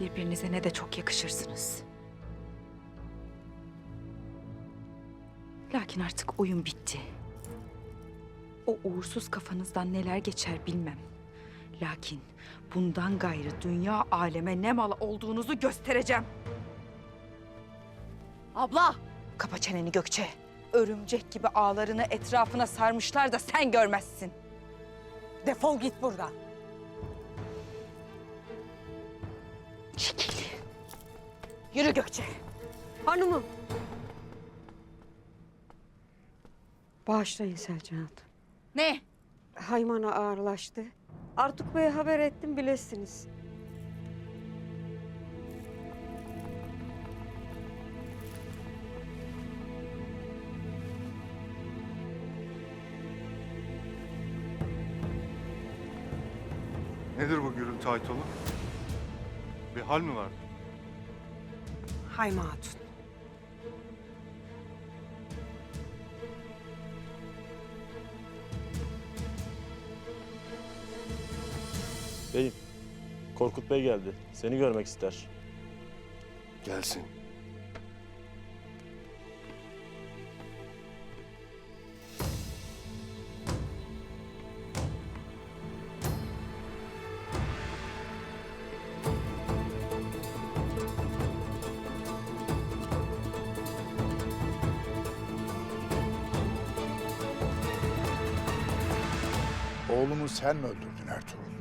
Birbirinize ne de çok yakışırsınız. Lakin artık oyun bitti. O uğursuz kafanızdan neler geçer bilmem. Lakin bundan gayrı dünya aleme ne mal olduğunuzu göstereceğim. Abla! Kapa çeneni Gökçe. Örümcek gibi ağlarını etrafına sarmışlar da sen görmezsin. Defol git buradan. Çekil. Yürü Gökçe. Hanımım. Bağışlayın Selcan Hatun. Ne? Haymana ağırlaştı. Artuk Bey'e haber ettim bilesiniz. Nedir bu gürültü Aytolu? Bir hal mi var? Hayma Hatun. Beyim, Korkut Bey geldi. Seni görmek ister. Gelsin. Oğlumu sen mi öldürdün Ertuğrul?